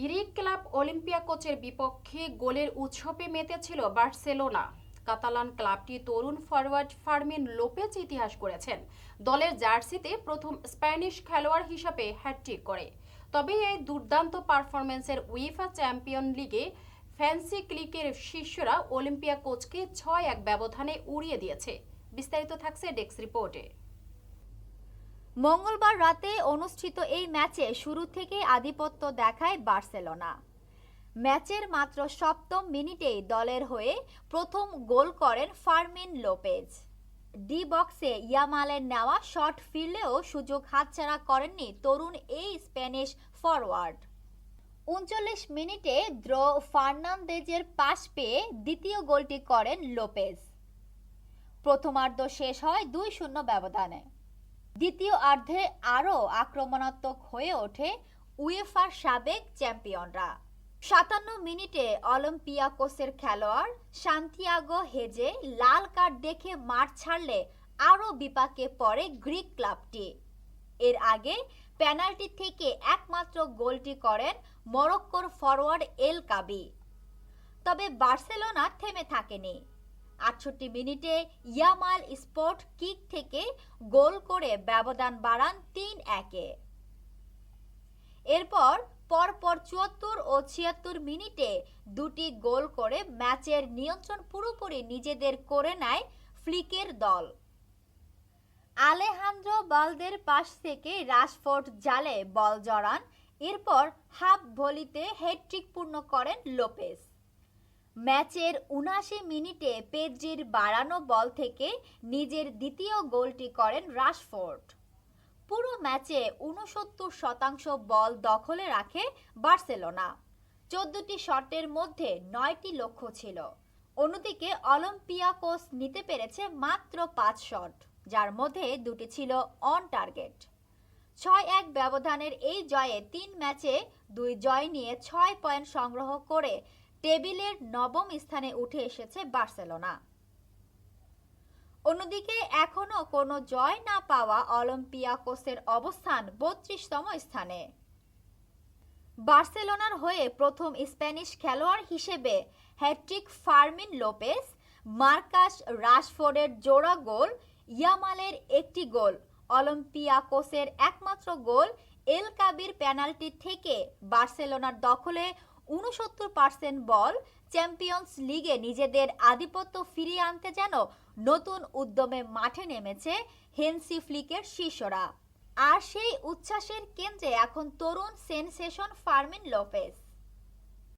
Greek club অলিম্পিয়াকোচের বিপক্ষে গোলের উৎসবে মেতেছিল বার্সেলোনা। কাতালান ক্লাবটি তরুণ ফরওয়ার্ড ফার্মিন লোপেজ ইতিহাস করেছেন। দলের জার্সিতে প্রথম স্প্যানিশ খেলোয়াড় হিসাবে হ্যাটট্রিক করে। তবে এই দুর্দান্ত পারফরমেন্সের উইফা চ্যাম্পিয়ন লিগে ফ্যান্সি ক্লিকের শিষ্যরা অলিম্পিয়া কোচকে ছয় এক ব্যবধানে উড়িয়ে দিয়েছে। বিস্তারিত থাকছে ডেস্ক রিপোর্টে। মঙ্গলবার রাতে অনুষ্ঠিত এই ম্যাচে শুরু থেকে আধিপত্য দেখায় বার্সেলোনা। ম্যাচের মাত্র সপ্তম মিনিটেই দলের হয়ে প্রথম গোল করেন ফার্মিন লোপেজ। ডি বক্সে ইয়ামালের নেওয়া শট ফিরলেও সুযোগ হাতছাড়া করেননি তরুণ এই স্প্যানিশ ফরওয়ার্ড। উনচল্লিশ মিনিটে দ্র ফার্নান্দেজের পাশ পেয়ে দ্বিতীয় গোলটি করেন লোপেজ। প্রথমার্ধ শেষ হয় দুই শূন্য ব্যবধানে। দ্বিতীয় অর্ধে আরও আক্রমণাত্মক হয়ে ওঠে উয়েফার সাবেক চ্যাম্পিয়নরা। সাতান্ন মিনিটে অলিম্পিয়াকোসের খেলোয়াড় সান্তিয়াগো হেজে লাল কার্ড দেখে মাঠ ছাড়লে আরও বিপাকে পড়ে গ্রিক ক্লাবটি। এর আগে পেনাল্টি থেকে একমাত্র গোলটি করেন মরক্কোর ফরওয়ার্ড এল কাবি। তবে বার্সেলোনা থেমে থাকেনি। আটষট্টি মিনিটে ইয়ামাল স্পট কিক থেকে গোল করে ব্যবধান বাড়ান তিন একে। এরপর পরপর চুয়াত্তর ও ছিয়াত্তর মিনিটে দুটি গোল করে ম্যাচের নিয়ন্ত্রণ পুরোপুরি নিজেদের করে নেয় ফ্লিকের দল। আলেহান্দ্রো বালদের পাশ থেকে রাশফোর্ড জালে বল জড়ান, এরপর হাফ ভলিতে হ্যাটট্রিক পূর্ণ করেন লোপেস ম্যাচের উনাশি মিনিটে পেদ্রির বাড়ানো বল থেকে নিজের দ্বিতীয় গোলটি করেন রাশফোর্ড। পুরো ম্যাচে উনসত্তর শতাংশ বল দখলে রাখে বার্সেলোনা। চোদ্দটি শটের মধ্যে নয়টি লক্ষ্য ছিল। অন্যদিকে অলিম্পিয়াকোস নিতে পেরেছে মাত্র পাঁচ শট, যার মধ্যে দুটি ছিল অন টার্গেট। ছয় এক ব্যবধানের এই জয়ে তিন ম্যাচে দুই জয় নিয়ে ছয় পয়েন্ট সংগ্রহ করে টেবিলের নবম স্থানে উঠে এসেছে বার্সেলোনা। অন্যদিকে এখনও কোনো জয় না পাওয়া অলিম্পিয়াকোসের অবস্থান বত্রিশতম স্থানে। বার্সেলোনার হয়ে প্রথম স্প্যানিশ খেলোয়াড় হিসেবে hat trick Fermin Lopez Marcus রাশফোর্ডের জোড়া গোল, ইয়ামালের একটি গোল, অলিম্পিয়াকোসের একমাত্র গোল, এল কাবির পেনাল্টি থেকে বার্সেলোনার দখলে উনসত্তর পার্সেন্ট বল চ্যাম্পিয়ন্স লিগে নিজেদের আধিপত্য ফিরিয়ে আনতে যেন নতুন উদ্যমে মাঠে নেমেছে হেনসি ফ্লিকের শিষ্যরা। আর সেই উচ্ছ্বাসের কেন্দ্রে এখন তরুণ সেনসেশন ফার্মিন লোপেস